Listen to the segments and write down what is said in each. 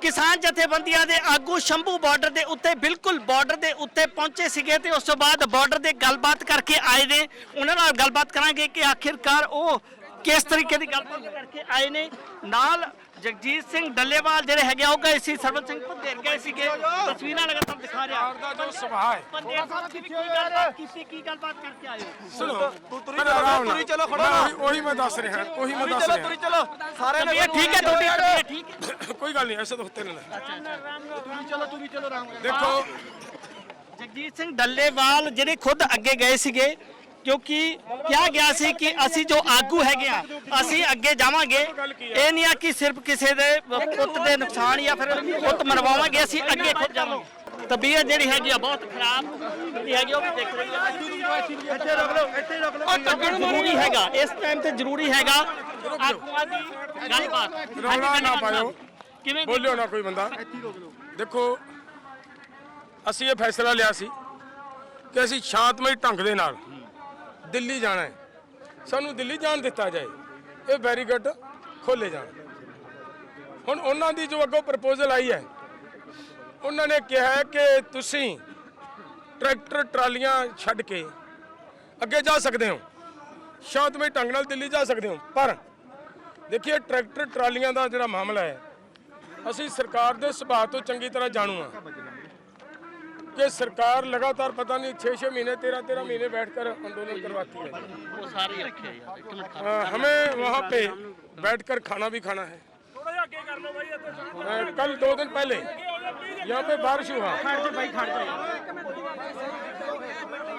ਕਿਸਾਨ ਜਥੇਬੰਦੀਆਂ ਦੇ ਆਗੂ ਸ਼ੰਭੂ ਬਾਰਡਰ ਦੇ ਉੱਤੇ ਬਿਲਕੁਲ ਬਾਰਡਰ ਦੇ ਉੱਤੇ ਪਹੁੰਚੇ ਸੀਗੇ ਤੇ ਉਸ ਤੋਂ ਬਾਅਦ ਬਾਰਡਰ ਦੇ ਗੱਲਬਾਤ ਕਰਕੇ ਆਏ ਨੇ। ਉਹਨਾਂ ਨਾਲ ਗੱਲਬਾਤ ਕਰਾਂਗੇ ਕਿ ਆਖਿਰਕਾਰ ਉਹ ਕਿਸ ਤਰੀਕੇ ਦੀ ਗੱਲਬਾਤ ਕਰਕੇ ਆਏ ਨੇ। ਨਾਲ ਜਗਜੀਤ ਸਿੰਘ ਡੱਲੇਵਾਲ ਜਿਹੜੇ ਹੈਗੇ ਆ, ਉਹ ਗਏ ਸੀ ਸਰਵਨ ਸਿੰਘ ਭੁੱਦੇਰ ਗਏ ਸੀਗੇ। ਤਸਵੀਰਾਂ ਲਗਾਤਾਰ ਦਿਖਾ ਰਿਹਾ। ਦਾ ਜੋ ਸੁਭਾਅ ਹੈ। ਭੁੱਦੇਰ ਸਾਹਿਬ ਦੀ ਕੀ ਗੱਲਬਾਤ ਕੀਤੀ ਕੀ ਗੱਲਬਾਤ ਕਰਕੇ ਆਏ ਸੁਣੋ ਤੂੰ ਤੁਰੀ ਚਲੋ। ਤੁਰੀ ਚਲੋ, ਖੜੋ। ਉਹੀ- ਮੈਂ ਦੱਸ ਰਿਹਾ ਉਹੀ ਮੈਂ ਦੱਸ ਚਲੋ ਰਿਹਾ। ਤੁਰੀ ਚਲੋ। ਸਾਰੇ ਨੇ ਠੀਕ ਹੈ ਤੁਹਾਡੀ ਠੀਕ ਹੈ। ਕੋਈ ਗੱਲ ਨਹੀਂ ਐਸੇ ਤਾਂ ਹੋਤੇ ਨਹੀਂ ਚਲੋ ਚਲੋ ਦੇਖੋ। ਜਗਜੀਤ ਸਿੰਘ ਡੱਲੇਵਾਲ ਜਿਹੜੇ ਖੁਦ ਅੱਗੇ ਗਏ ਸੀਗੇ ਕਿਉਂਕਿ ਕਿਹਾ ਗਿਆ ਸੀ ਕਿ ਅਸੀਂ ਜੋ ਆਗੂ ਹੈਗੇ ਆ ਅਸੀਂ ਅੱਗੇ ਜਾਵਾਂਗੇ। ਇਹ ਨਹੀਂ ਆ ਕਿ ਸਿਰਫ ਕਿਸੇ ਦੇ ਪੁੱਤ ਦੇ ਨੁਕਸਾਨ ਜਾਂ ਫਿਰ ਪੁੱਤ ਮਰਵਾਵਾਂਗੇ ਅਸੀਂ ਅੱਗੇ ਖੁਦ ਜਾਵਾਂਗੇ। ਤਬੀਅਤ ਜਿਹੜੀ ਹੈਗੀ ਆ ਬਹੁਤ ਖਰਾਬ ਜਿਹੜੀ ਹੈਗੀ ਉਹ ਵੀ ਦੇਖ ਰਹੀ ਹੈ ਇੱਥੇ ਰੱਖ ਲਓ ਇੱਥੇ ਰੱਖ ਲਓ। ਜ਼ਰੂਰੀ ਹੈਗਾ ਇਸ ਟਾਈਮ ਤੇ ਜ਼ਰੂਰੀ ਹੈਗਾ ਆਗੂਆਂ ਦੀ ਗੱਲਬਾਤ। ਰੌਲਾ ਨਾ ਪਾਇਓ। ਕਿਵੇਂ ਬੋਲਿਓ ਨਾ ਕੋਈ ਬੰਦਾ। ਦੇਖੋ, ਅਸੀਂ ਇਹ ਫੈਸਲਾ ਲਿਆ ਸੀ ਕਿ ਅਸੀਂ ਸ਼ਾਂਤਮਈ ਢੰਗ ਦੇ ਨਾਲ ਦਿੱਲੀ ਜਾਣਾ ਹੈ। ਸਾਨੂੰ ਦਿੱਲੀ ਜਾਣ ਦਿੱਤਾ ਜਾਏ। ਇਹ ਬੈਰੀਕੇਡ ਖੋਲੇ ਜਾਣ। ਹੁਣ ਉਹਨਾਂ ਦੀ ਜੋ ਅੱਗੋਂ ਪ੍ਰਪੋਜ਼ਲ ਆਈ ਹੈ, ਉਹਨਾਂ ਨੇ ਕਿਹਾ ਹੈ ਕਿ ਤੁਸੀਂ ਟਰੈਕਟਰ, ਟਰਾਲੀਆਂ ਛੱਡ ਕੇ ਅੱਗੇ ਜਾ ਸਕਦੇ ਹੋ। ਸ਼ਾਂਤਮਈ ਢੰਗ ਨਾਲ ਦਿੱਲੀ ਜਾ ਸਕਦੇ ਹੋ। ਪਰ ਦੇਖੀਏ, ਟਰੈਕਟਰ, ਟਰਾਲੀਆਂ ਦਾ ਜਿਹੜਾ ਮਾਮਲਾ ਹੈ ਅਸੀਂ ਸਰਕਾਰ ਦੇ ਸੁਭਾਅ ਤੋਂ ਚੰਗੀ ਤਰ੍ਹਾਂ ਜਾਣੂ ਹਾਂ ਕਿ ਸਰਕਾਰ ਲਗਾਤਾਰ ਪਤਾ ਨਹੀਂ 6-6 महीने 13-13 महीने बैठकर आंदोलन करवाती है ਉਹ ਸਾਰੇ ਰੱਖੇ ਯਾਰ ਇੱਕ ਮਿੰਟ अ, हमें वहाँ पे बैठकर खाना भी खाना है अ, कल दो दिन पहले यहाँ पे बारिश हुआ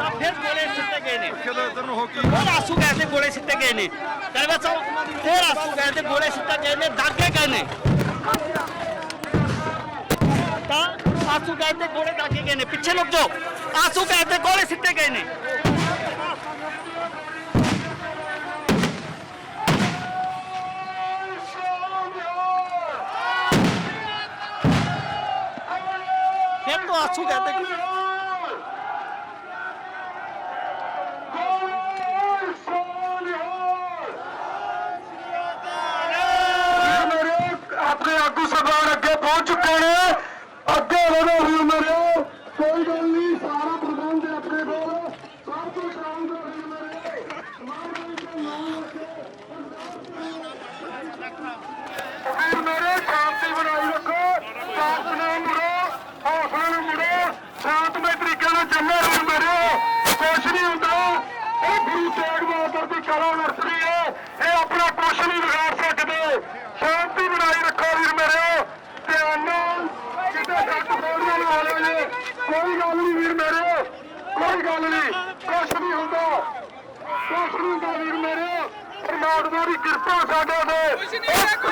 ਤਾਂ ਫਿਰ ਗੋਲੇ ਸਿੱਟੇ ਗਏ ਨੇ ਚਲੋ ਇਧਰ ਨੂੰ ਹੋ ਕੇ ਹੋਰ ਆਸੂ ਗੈਸ ਦੇ ਗੋਲੇ ਸਿੱਟੇ ਗਏ ਨੇ ਕਹਿੰਦਾ ਸਾਹਿਬ ਹੋਰ ਆਸੂ ਗੈਸ ਦੇ ਗੋਲੇ ਸਿੱਟੇ ਗਏ ਨੇ ਦਾਗੇ ਗਏ ਨੇ ਤਾਂ ਆਸੂ ਗੈਸ ਦੇ ਗੋਲੇ ਦਾਗੇ ਗਏ ਨੇ ਪਿੱਛੇ ਲੁਕ ਜਾਓ ਆਸੂ ਗੈਸ ਦੇ ਗੋਲੇ ਸਿੱਟੇ ਗਏ ਨੇ ਫਿਰ ਤੋਂ ਆਸੂ ਗੈਸ ਦੇ ਮੇਰੇ ਆਪਣੇ ਆਗੂ ਸਰਦਾਰ ਅੱਗੇ ਪਹੁੰਚ ਚੁੱਕੇ ਨੇ। ਅੱਗੇ ਵਧੋ ਵੀ ਮੇਰੇ। ਕੋਈ ਗੱਲ ਨਹੀਂ, ਸਾਰਾ ਪ੍ਰਬੰਧ ਆਪਣੇ ਕੋਲ। ਸਭ ਕੁਝ ਕਰਾਉਂਗਾ ਵੀ ਮੇਰੇ। ਮਾਰਗਲ ਵੀਰ ਮੇਰੇ, ਸ਼ਾਂਤੀ ਬਣਾਈ ਰੱਖੋ। ਸ਼ਾਂਤ ਨਾਲ ਮੁੜੋ। ਹੌਸਲੇ ਨਾਲ ਮੁੜੋ। ਸ਼ਾਂਤਮਈ ਤਰੀਕੇ ਨਾਲ ਚੱਲੋ ਵੀਰ ਮੇਰੇ। ਕੁਛ ਨਹੀਂ ਹੁੰਦਾ। ਇਹ ਗੁਰੂ ਤੇਗ ਬਹਾਦਰ ਦੀ ਕਲਾ ਨਰਸਰੀ ਹੈ ਇਹ ਆਪਣਾ ਕੁਛ ਨਹੀਂ ਵਿਗਾੜ ਸਕਦੇ ਸ਼ਾਂਤੀ ਬਣਾਈ ਰੱਖੋ ਵੀਰ ਮੇਰੇ ਧਿਆਨ ਨਾਲ ਕਿਤੇ ਸੱਟ ਫੋੜੀਆਂ ਲਵਾ ਲਿਓ ਜੀ ਕੋਈ ਗੱਲ ਨਹੀਂ ਵੀਰ ਮੇਰੇ ਕੋਈ ਗੱਲ ਨਹੀਂ ਕੁਛ ਨਹੀਂ ਹੁੰਦਾ ਕੁਛ ਨਹੀਂ ਹੁੰਦਾ ਵੀਰ ਮੇਰੇ ਪਰਮਾਤਮਾ ਦੀ ਕਿਰਪਾ ਸਾਡੇ ਤੇ